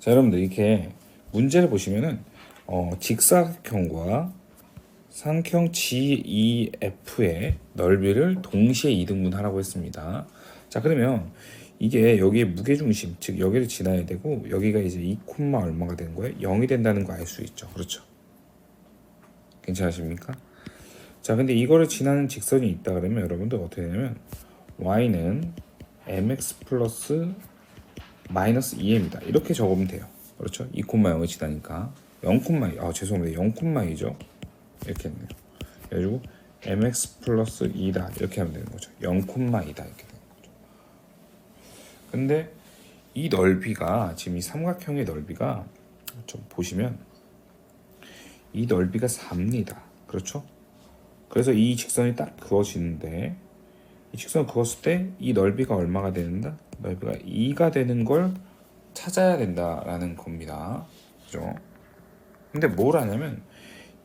자, 여러분들 이렇게 문제를 보시면은 어, 직사각형과 삼각형 GEF의 넓이를 동시에 이등분하라고 했습니다. 자, 그러면 이게 여기에 무게중심, 즉 여기를 지나야 되고 여기가 이제 2, 얼마가 되는 거예요? 0이 된다는 거 알 수 있죠. 그렇죠? 괜찮으십니까? 자, 근데 이거를 지나는 직선이 있다 그러면 여러분들 어떻게 되냐면 y는 mx 플러스 마이너스 2m이다. 이렇게 적으면 돼요. 그렇죠? 2,0을 지나니까 0,2, 아 죄송합니다. 0,2죠. 이렇게 했네요. 그래가지고 mx 플러스 2다. 이렇게 하면 되는 거죠. 0,2다. 이렇게 되는 거죠. 근데 이 넓이가 지금 이 삼각형의 넓이가 좀 보시면 이 넓이가 4입니다. 그렇죠? 그래서 이 직선이 딱 그어지는데 이 직선 그었을 때 이 넓이가 얼마가 되는다? 넓이가 2가 되는 걸 찾아야 된다라는 겁니다. 그죠? 근데 뭘 하냐면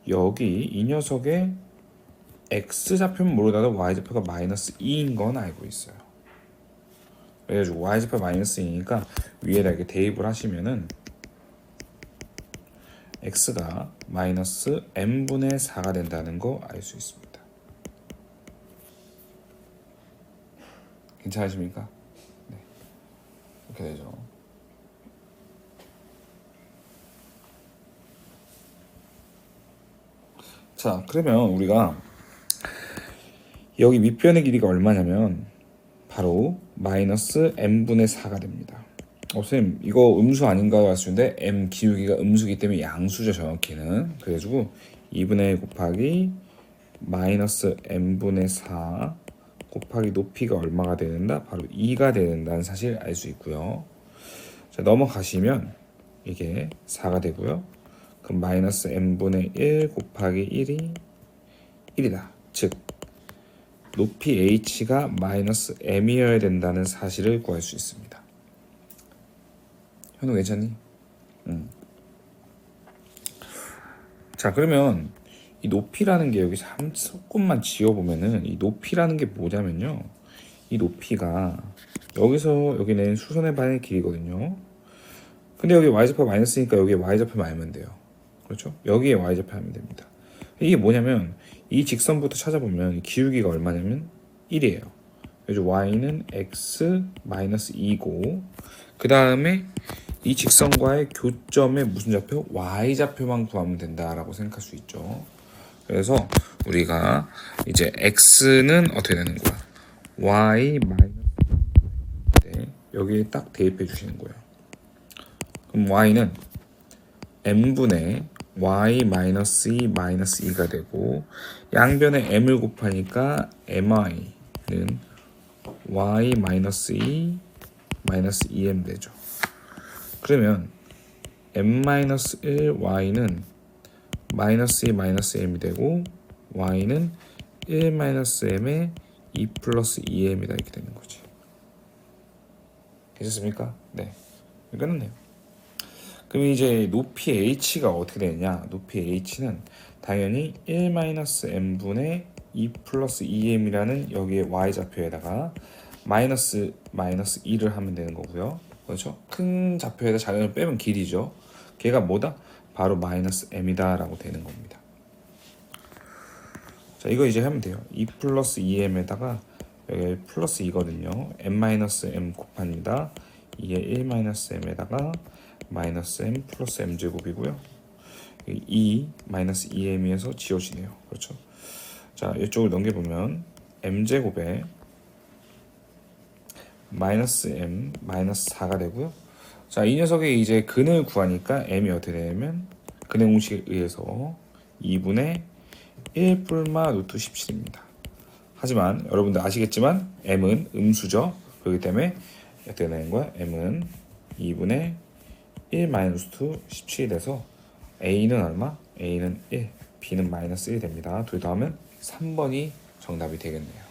여기 이 녀석의 x 좌표는 모르다가 y 좌표가 마이너스 2인 건 알고 있어요. 그래가지고 y 좌표 마이너스 2니까 위에다 이렇게 대입을 하시면은 x가 마이너스 n분의 4가 된다는 거 알 수 있습니다. 괜찮으십니까? 네. 이렇게 되죠. 자, 그러면 우리가 여기 밑변의 길이가 얼마냐면 바로 마이너스 n분의 4가 됩니다. 어, 선생님 이거 음수 아닌가요? 하시는데 m 기울기가 음수기 때문에 양수죠 정확히는 그래가지고 2분의 곱하기 마이너스 n분의 4 곱하기 높이가 얼마가 되는다? 바로 2가 되는다는 사실 알 수 있고요. 자, 넘어가시면 이게 4가 되고요. 그럼 마이너스 n분의 1 곱하기 1이 1이다. 즉 높이 h가 마이너스 m이어야 된다는 사실을 구할 수 있습니다. 현우 괜찮니? 응. 자 그러면 이 높이라는 게 여기서 한 조금만 지워보면은 이 높이라는 게 뭐냐면요. 이 높이가 여기서 여기 낸 수선의 반의 길이거든요. 근데 여기 y좌표 마이너스니까 여기에 y좌표 알면 돼요. 그렇죠? 여기에 y좌표 하면 됩니다. 이게 뭐냐면 이 직선부터 찾아보면 기울기가 얼마냐면 1이에요. 그래서 y는 x 마이너스 2고 그 다음에 이 직선과의 교점의 무슨 좌표? y좌표만 구하면 된다라고 생각할 수 있죠. 그래서 우리가 이제 x는 어떻게 되는 거야? y 마이너스 네, 여기에 딱 대입해 주시는 거예요. 그럼 y는 m분의 y 마이너스 2 마이너스 2가 되고 양변에 m을 곱하니까 mi는 y 마이너스 2 마이너스 2m 되죠. 그러면 m 마이너스 1 y는 마이너스 2 마이너스 m이 되고 y는 1 마이너스 m에 2 플러스 2m이다 이렇게 되는 거지. 괜찮습니까? 네. 끝났네요. 그럼 이제 높이 h가 어떻게 되느냐? 높이 h는 당연히 1 마이너스 m분의 2 플러스 2m이라는 여기에 y 좌표에다가 마이너스 마이너스 2를 하면 되는 거고요. 그렇죠? 큰 좌표에다 작은 빼면 길이죠. 걔가 뭐다? 바로 마이너스 m이다 라고 되는 겁니다. 자, 이거 이제 하면 돼요. 2 플러스 2m에다가 여기 플러스 2거든요. m 마이너스 m 곱합니다. 이게 1 마이너스 m에다가 마이너스 m 플러스 m 제곱이고요. 2 마이너스 2m에서 지워지네요. 그렇죠? 자, 이쪽을 넘겨보면 m 제곱에 마이너스 m 마이너스 4가 되고요. 자, 이 녀석의 이제 근을 구하니까 m이 어떻게 되냐면 근의 공식에 의해서 2분의 1 뿔마 루트 17입니다. 하지만 여러분들 아시겠지만 m은 음수죠. 그렇기 때문에 어떻게 되는 거야? m은 2분의 1 마이너스 2 17이 돼서 a는 얼마? a는 1, b는 마이너스 1이 됩니다. 둘 더하면 3번이 정답이 되겠네요.